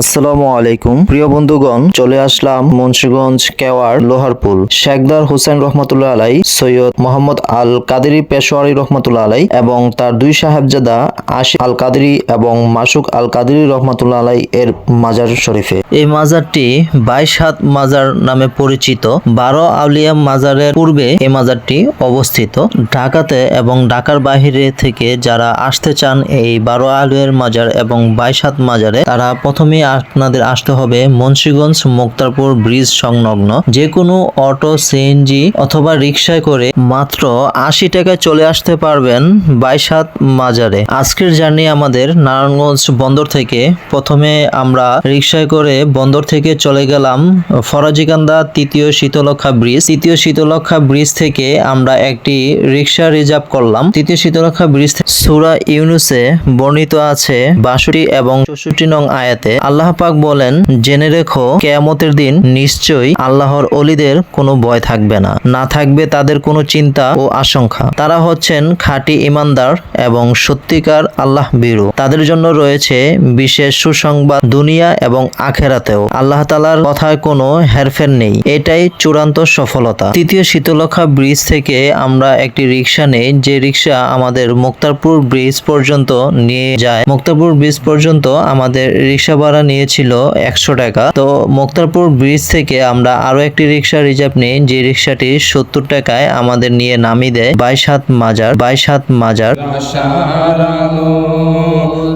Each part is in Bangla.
আসসালামু আলাইকুম। প্রিয় বন্ধুগণ, চলে আসলাম মুন্সীগঞ্জ কেওয়ার লোহারপুল। শেখদার হোসেন রহমতুল্লাহ আলাই, সৈয়দ মোহাম্মদ আল কাদেরি পেশোয়ারি রহমতুল্লাহ আলাই এবং তার দুই সাহেবজাদা আশিক আল কাদেরি এবং মাসুক আল কাদেরি রহমতুল্লাহ আলাই এর মাজার শরীফে। এই মাজারটি বাইশ হাত মাজার নামে পরিচিত। বারো আউলিয়া মাজারের পূর্বে এই মাজারটি অবস্থিত। ঢাকাতে এবং ঢাকার বাহিরে থেকে যারা আসতে চান এই বারো আউলিয়ার মাজার এবং বাইশ হাত মাজারে, তারা প্রথমে আপনাদের আসতে হবে মুন্সিগঞ্জ মুক্তারপুর ব্রিজ সংলগ্ন। যে কোনো অটো সিএনজি অথবা রিক্সায় করে মাত্র আশি টাকায় চলে আসতে পারবেন বাইশ হাত মাজারে। আজকের জার্নি আমাদের নারায়ণগঞ্জ বন্দর থেকে। প্রথমে আমরা রিক্সায় করে বন্দর থেকে চলে গেলাম ফরাজিকান্দা তৃতীয় শীতলক্ষা ব্রিজ। তৃতীয় শীতলক্ষা ব্রিজ থেকে আমরা একটি রিক্সা রিজার্ভ করলাম। তৃতীয় শীতলক্ষা ব্রিজ সুরা ইউনুসে বর্ণিত আছে বাষট্টি এবং চৌষট্টি নং আয়াতে। আল্লাহ পাক বলেন, জেনে রেখো, কেয়ামতের দিন নিশ্চয়ই আল্লাহর অলিদের কোনো ভয় থাকবে না। না থাকবে তাদের কোনো চিন্তা ও আশঙ্কা। তারা হচ্ছেন খাঁটি ইমানদার এবং সত্যিকার আল্লাহ বিরু তাদের জন্য রয়েছে বিশেষ সুসংবাদ দুনিয়া এবং আখেরাতেও। আল্লাহ তালার কথায় কোনো হেরফের নেই। এটাই চূড়ান্ত সফলতা। তৃতীয় শীতলক্ষা ব্রিজ থেকে আমরা একটি রিক্সা নেই। যে রিক্সা আমাদের মুক্তারপুর ব্রিজ পর্যন্ত নিয়ে যায়, মুক্তারপুর ব্রিজ পর্যন্ত আমাদের রিক্সা ভাড়া নিয়েছিল একশো টাকা। তো মুক্তারপুর ব্রিজ থেকে আমরা আরও একটি রিক্সা রিজার্ভ নিই, যে রিক্সাটি সত্তর টাকায় আমাদের নিয়ে নামিয়ে দেয় বাইশ হাত মাজার। বাইশ হাত মাজার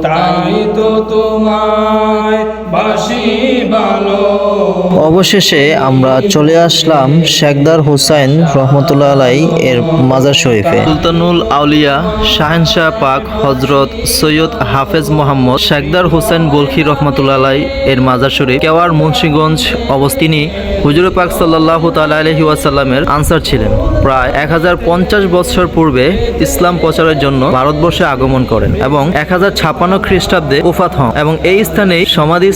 তাই তো তোমায় অবশেষে আমরা চলে আসলাম শেখদার হুসাইন রহমতুল্লাহ আলাই এর মাজার শরীফে। সুলতানুল আউলিয়া শাহেনশাহ পাক হজরত সৈয়দ হাফেজ মোহাম্মদ শেখদার হুসাইন বলখি রহমতুল্লাহ আলাই এর মাজার শরীফ কেওয়ার মুন্সিগঞ্জ অবস্তিনী হুজুর পাক সাল্লাহ তালা আলহি ওয়াসাল্লামের আনসার ছিলেন। প্রায় এক হাজার পঞ্চাশ বছর পূর্বে ইসলাম প্রচারের জন্য ভারতবর্ষে আগমন করেন এবং এক হাজার ছাপ্পান্ন খ্রিস্টাব্দে উফাত হন এবং এই স্থানেই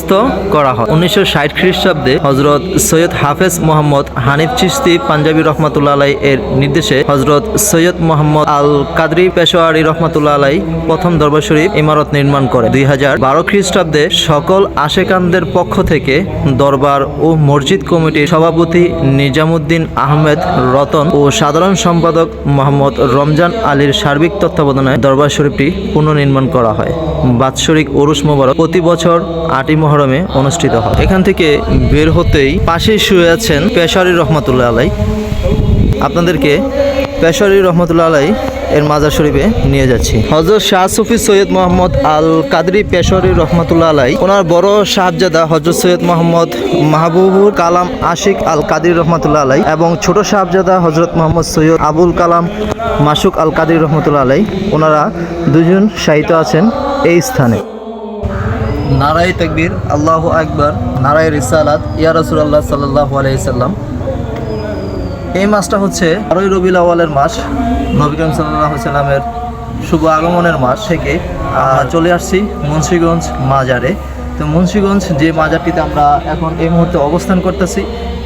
সমাধিস্থ করা হয়। উনিশশো ষাট খ্রিস্টাব্দে হজরত সৈয়দ হাফেজ মোহাম্মদ হানিফ চিস্তি পাঞ্জাবি রহমতুল্লাহ আলাই এর নির্দেশে হজরত সৈয়দ মোহাম্মদ আল কাদরি পেশোয়ারি রহমতুল্লাহ আলাই প্রথম দরবার শরীফ ইমারত নির্মাণ করে। দুই হাজার বারো খ্রিস্টাব্দে সকল আশেকানদের পক্ষ থেকে দরবার ও মসজিদ কমিটির সভাপতি নিজামুদ্দিন আহমেদ রতন ও সাধারণ সম্পাদক মোহাম্মদ রমজান আলীর সার্বিক তত্ত্বাবধানে দরবার শরীফটি পুনর্নির্মাণ করা হয়। বাৎসরিক ওরুস মোবারক প্রতি বছর আটই মহরমে অনুষ্ঠিত হয়। এখান থেকে বের হতেই পাশেই শুয়ে আছেন পেশারি রহমতুল্লাহ আলাই। আপনাদেরকে পেশারি রহমতুল্লাহ আলাই এর মাজার শরীফে নিয়ে যাচ্ছি। হজরত শাহ সুফি সৈয়দ মোহাম্মদ আল কাদরি পেশরি রহমতুল্লাহ আলাই, ওনার বড় সাহাবজাদা হজরত সৈয়দ মোহাম্মদ মাহবুবুর কালাম আশিক আল কাদির রহমতুল্লাহ আলাই এবং ছোট সাহাবজাদা হজরত মোহাম্মদ সৈয়দ আবুল কালাম মাসুক আল কাদির রহমতুল্লাহ আলাই, ওনারা দুজন সাহিত্য আছেন এই স্থানে। নারাই তকবীর, আল্লাহ আকবর, নারায় রিসালাত, ইয়া রসুল্লাহ সাল্লাহ আলাইসাল্লাম এই মাসটা হচ্ছে বারোই রবিউল আওয়ালের মাস, নবী করিম সাল্লাহ সাল্লামের শুভ আগমনের মাস থেকে চলে আসছি মুন্সীগঞ্জ মাজারে। তো মুন্সিগঞ্জ যে মাজারটিতে আমরা এখন এই মুহূর্তে অবস্থান করতেছি,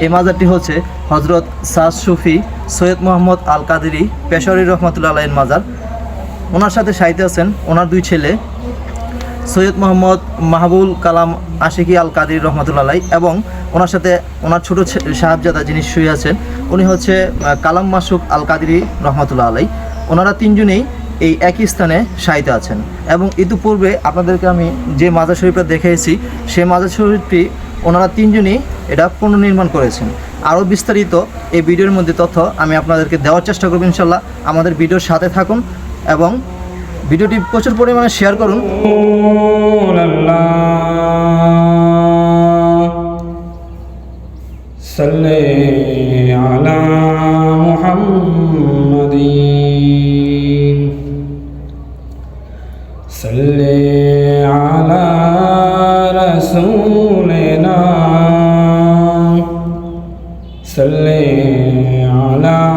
এই মাজারটি হচ্ছে হজরত সাদ সুফি সৈয়দ মোহাম্মদ আল কাদেরি পেশরি রহমতুল্লাহ আলাইয়ের মাজার। ওনার সাথে সাহিত্য আছেন, ওনার দুই ছেলে সৈয়দ মোহাম্মদ মাহবুল কালাম আশিকি আল কাদির রহমতুল্লাহ এবং ওনার সাথে ওনার ছোট সাহেবজাদা যিনি শুয়ে আছেন, উনি হচ্ছে কালাম মাসুক আল কাদিরি রহমতুল্লাহ আলাই ওনারা তিনজনেই এই একই স্থানে সাহিত্য আছেন। এবং ইতিপূর্বে আপনাদেরকে আমি যে মাজার শরীফটা দেখেছি সেই মাজার শরীফটি ওনারা তিনজনই এটা পুনর্নির্মাণ করেছেন। আরও বিস্তারিত এই ভিডিওর মধ্যে তথ্য আমি আপনাদেরকে দেওয়ার চেষ্টা করব ইনশাল্লাহ। আমাদের ভিডিওর সাথে থাকুন এবং ভিডিওটি প্রচুর পরিমাণে শেয়ার করুন صل على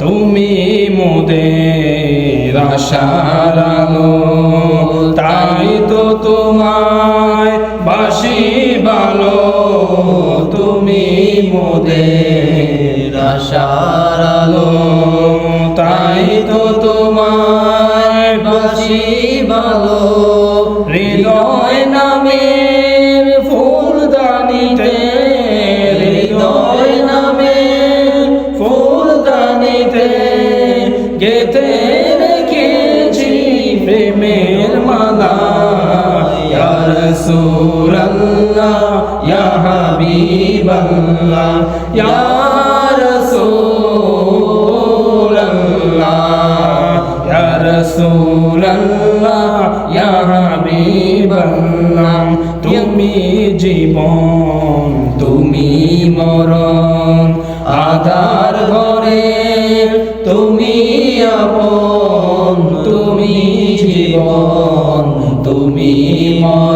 তুমি মোদের আশার আলো তাই তো তোমায় বাসি ভালো তুমি মোদের আশার আলো। বাসি ভালো হৃদয় নামের ফুলদানিতে, হৃদয় নামের ফুলদানিতে গেতে রেখেছি প্রেমের মালা। রাসূলুল্লাহ, ইয়া হাবিবাল্লাহ, ইয়া রাসূলুল্লাহ, ইয়া হাবিবাল্লাহ, তুমি জীবন, তুমি মরণ, আধার ঘরে, তুমি আপন, তুমি জীবন, তুমি মরণ।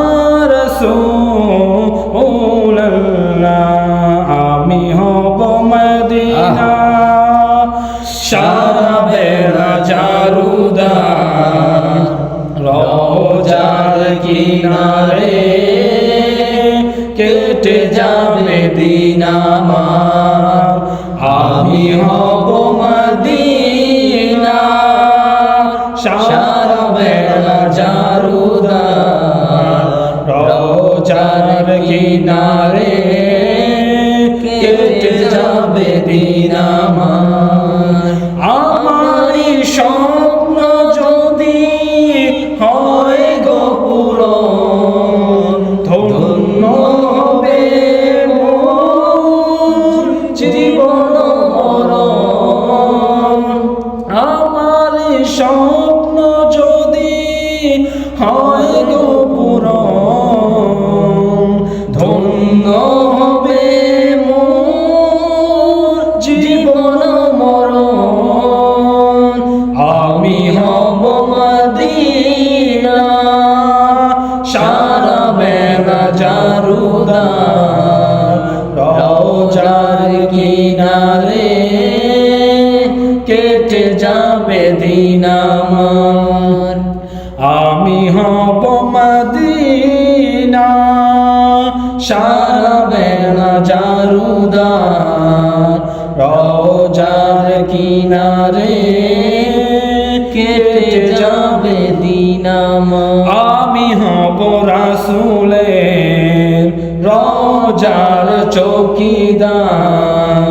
আমি হব রাসুলের রোজার চৌকিদার।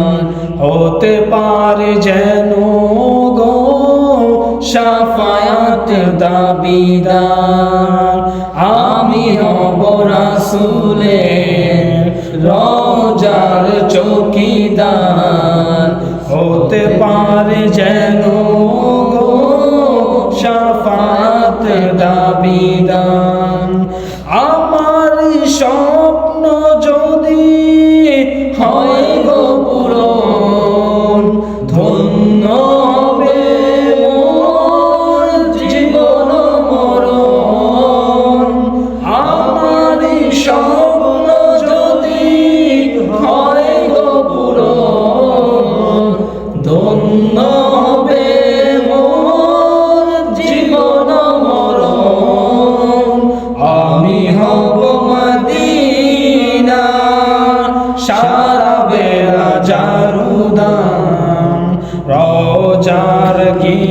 হতে পারে যেন গো সাফায়াত দাবিদার। আমি হব রাসুলের রোজার চৌকিদার। হতে পারে যেন সাফাত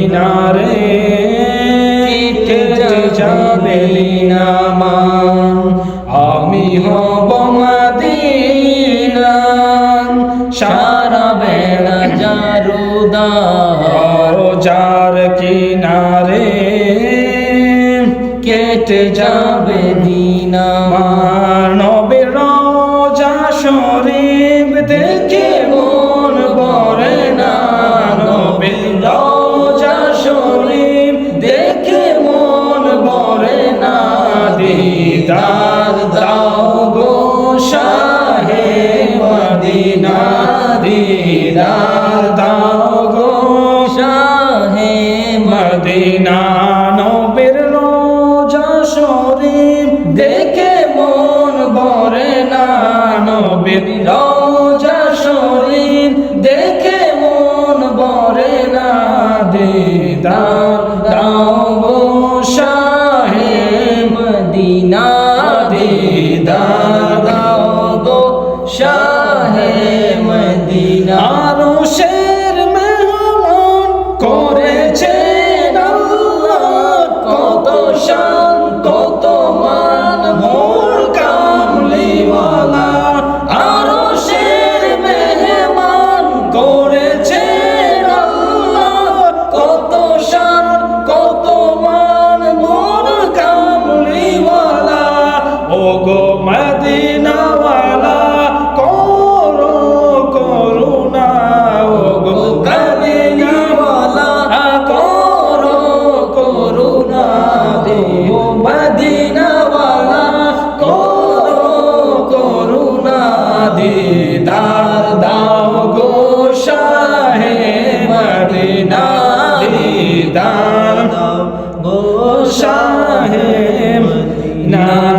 নারে যাবে নামা আমি হব মদিনা সারা বেড়া জারুদা যার কিনারে কেটে যাবে দিনা হবে। রওজা শরীর দেখে মন বরে না দেদা Nam.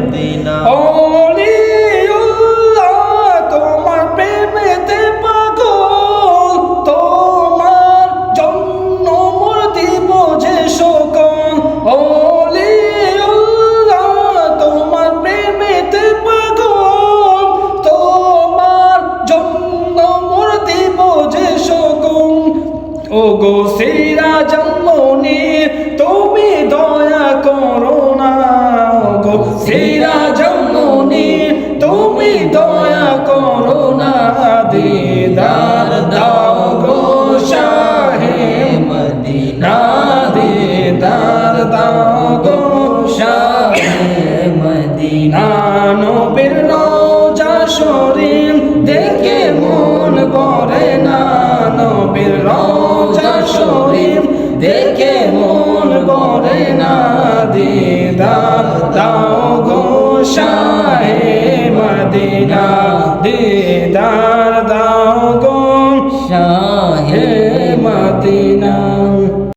শাহে মদিনা দিদার।